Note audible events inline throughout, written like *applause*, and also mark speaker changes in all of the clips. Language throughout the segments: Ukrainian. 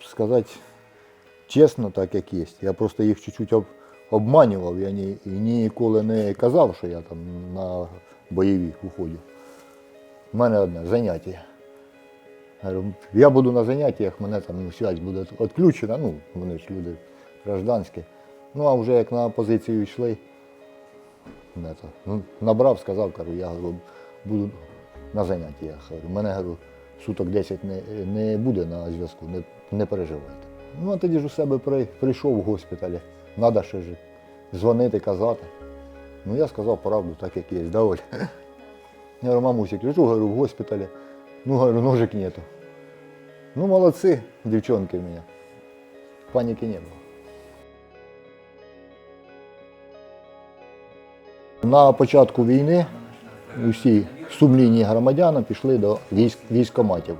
Speaker 1: сказати чесно, так як є. Я просто їх чуть-чуть об, обманював. Я ні, ніколи не казав, що я там на бойові уходю. У мене одне заняття. Я буду на заняттях, мене там связь буде відключена, ну, вони ж люди гражданські. Ну, а вже як на позицію йшли, не то, ну, набрав, сказав, кажу, я говорю, буду на заняттях. Мене говорю, суток 10 не, не буде на зв'язку, не, не переживайте. Ну, а тоді ж у себе при, прийшов в госпіталі, треба ще ж дзвонити, казати. Ну, я сказав правду, так як є, да? *laughs* Я говорю, мамусик, лежу, говорю, в госпіталі. Ну, говорю, ножик нету. Ну, молодцы, девчонки у меня. Паники не было. На початку війни усі сумлінні громадяни пішли до військ, військкоматів.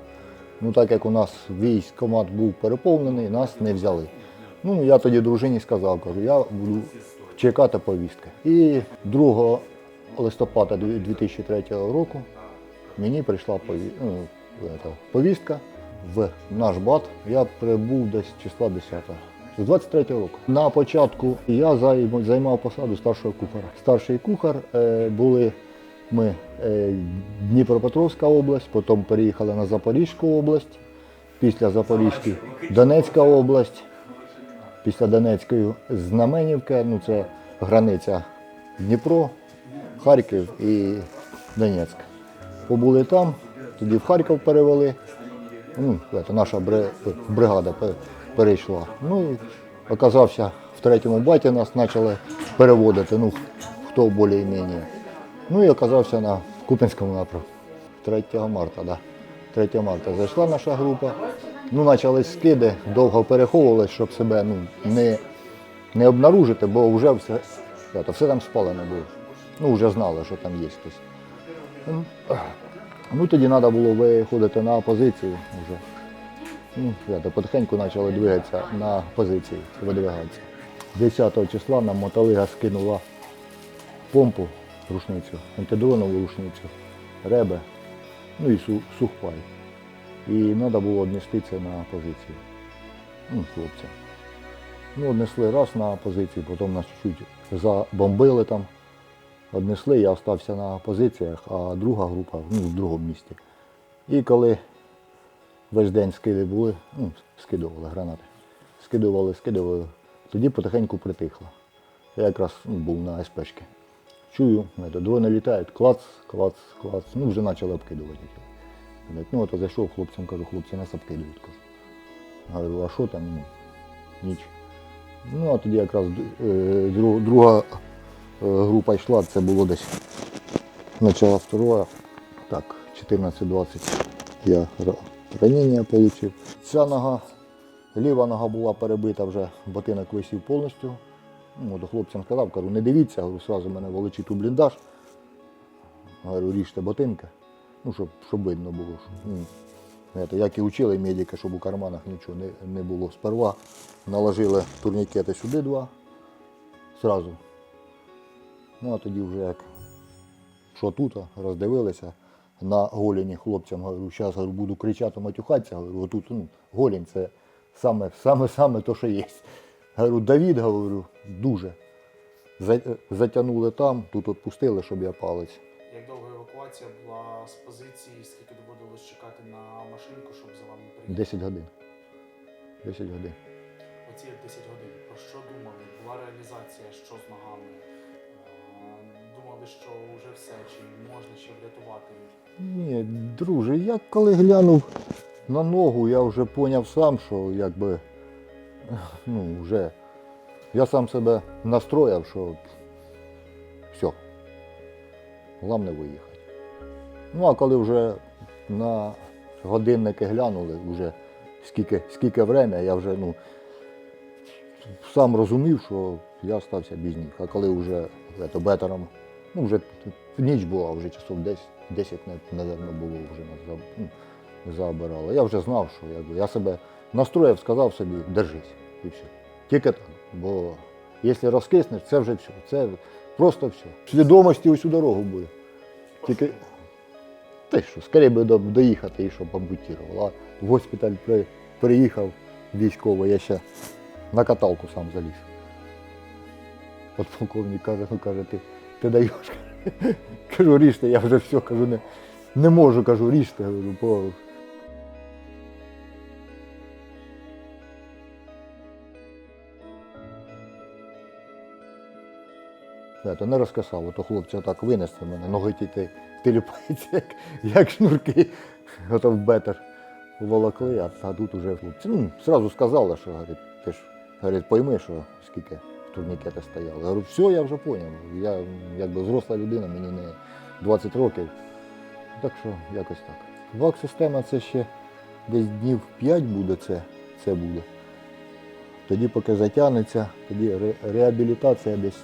Speaker 1: Ну, так як у нас військкомат був переповнений, нас не взяли. Ну, я тоді дружині сказав, кажу, я буду чекати повістки. І 2 листопада 2003 року мені прийшла ну, повістка в наш бат. Я прибув десь числа 10 з 23 року. На початку я займ- займав посаду старшого кухара. Старший кухар е, були ми е, Дніпропетровська область, потім переїхали на Запорізьку область, після Запорізької Донецька область, після Донецької Знаменівка, ну це границя Дніпро, Харків і Донецьк. Побули там, тоді в Харків перевели. Ну, це наша бригада перейшла. Ну і оказався в третьому баті нас почали переводити, ну, хто більш-менш. Ну і оказався на Купінському напрямку. 3 марта, да. 3 марта зайшла наша група. Ну, почались скиди, довго переховувалися, щоб себе ну, не, не обнаружити, бо вже все, це, все там спалене було. Ну, вже знали, що там є хтось. Ну, Ну тоді треба було виходити на позицію вже. Ну, я то потихеньку почали двигатися на позиції, видвигатися. 10 числа нам мотолига скинула помпу, рушницю, антидронову рушницю, ребе, ну і сухпай. І треба було віднести це на позицію. Ну, хлопцям. Ну, однесли раз на позицію, потім нас чуть-чуть забомбили там. Однесли, я остався на позиціях, а друга група ну, в другому місті. І коли весь день скиди були, ну, скидували гранати. Скидували, скидували, тоді потихеньку притихло. Я якраз ну, був на СПшки. Чую, дрони літають, клац, клац, клац. Ну, вже почали обкидувати. Ну, от зайшов хлопцям, кажу, хлопці нас обкидують. Кажу. Говорю, а що там? Ну, ніч. Ну, а тоді якраз е, дру- друга е, група йшла, це було десь начало второго, так, 14-20 я ранення отримав. Ця нога, ліва нога була перебита вже, ботинок висів повністю. Ну, до хлопцям сказав, кажу, не дивіться, говорю, сразу мене волочить у бліндаж. Говорю, ріжте ботинки, ну, щоб, щоб видно було. Що, ну, як і вчили медика, щоб у карманах нічого не, не було. Сперва наложили турнікети сюди два, зразу. Ну а тоді вже як що тут, роздивилися на голені хлопцям, говорю, зараз буду кричати, матюхатися, говорю, отут ну, голень це саме, саме, саме то, що є. Говорю, Давід, говорю, дуже. За- Затягнули там, тут відпустили, щоб я палець.
Speaker 2: Як довго евакуація була з позиції, скільки доводилось чекати на машинку, щоб за вами приїхати?
Speaker 1: 10 годин. 10 годин.
Speaker 2: Оці 10 годин. Про що думали? Була реалізація, що з ногами? Е, Думали, що вже все, чи можна ще врятувати?
Speaker 1: Ні, друже, я коли глянув на ногу, я вже зрозумів сам, що якби ну, вже я сам себе настроїв, що все, головне виїхати. Ну а коли вже на годинники глянули, вже скільки, скільки время, я вже ну, сам розумів, що я стався без них. А коли вже это, бетером, ну вже ніч була, вже часов 10, 10 напевно, було вже ну, забирали. Я вже знав, що якби, я себе настроїв, сказав собі, держись і все. Тільки так. Бо якщо розкиснеш, це вже все. Це просто все. Свідомості усю дорогу буде. Тільки ти що, скоріше би доїхати і щоб ампутував. А в госпіталь при, приїхав, військовий, я ще на каталку сам заліз. Подполковник каже, ну каже, ти, ти даєш. *laughs* Кажу, ріжте, я вже все, кажу, не, не можу, кажу, ріжте, говорю, бо То не розкасав, то хлопці отак винесли мене, ноги тільки тіліпаються, як, як шнурки. Ото в бетер волокли, а, тут уже хлопці. Ну, зразу сказали, що говорить, ти ж говорить, пойми, що скільки турнікети стояли. Я говорю, все, я вже зрозумів. Я якби взросла людина, мені не 20 років. Так що якось так. Вак-система це ще десь днів 5 буде, це, це буде. Тоді поки затягнеться, тоді ре- реабілітація десь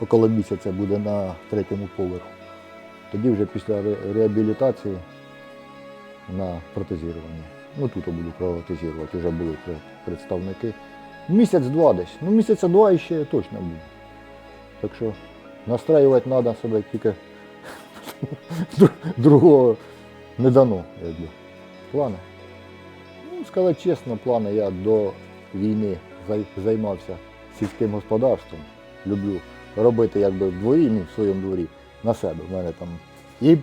Speaker 1: около місяця буде на третьому поверху. Тоді вже після реабілітації на протезірування. Ну тут я буду протезувати, вже були представники. Місяць-два десь. Ну місяця два і ще точно буде. Так що настраювати треба себе тільки *laughs* другого не дано. Плани. Ну, сказати чесно, плани я до війни займався сільським господарством. Люблю робити якби в дворі, ну, в своєму дворі, на себе. У мене там і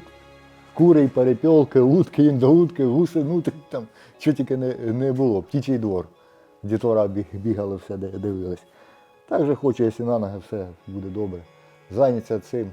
Speaker 1: кури, і перепілки, утки, індоутки, гуси, ну там що тільки не, не було. Птічий двор. Дітвора бігала, все дивилась. Так же хочу, якщо на ноги все буде добре. Зайняться цим,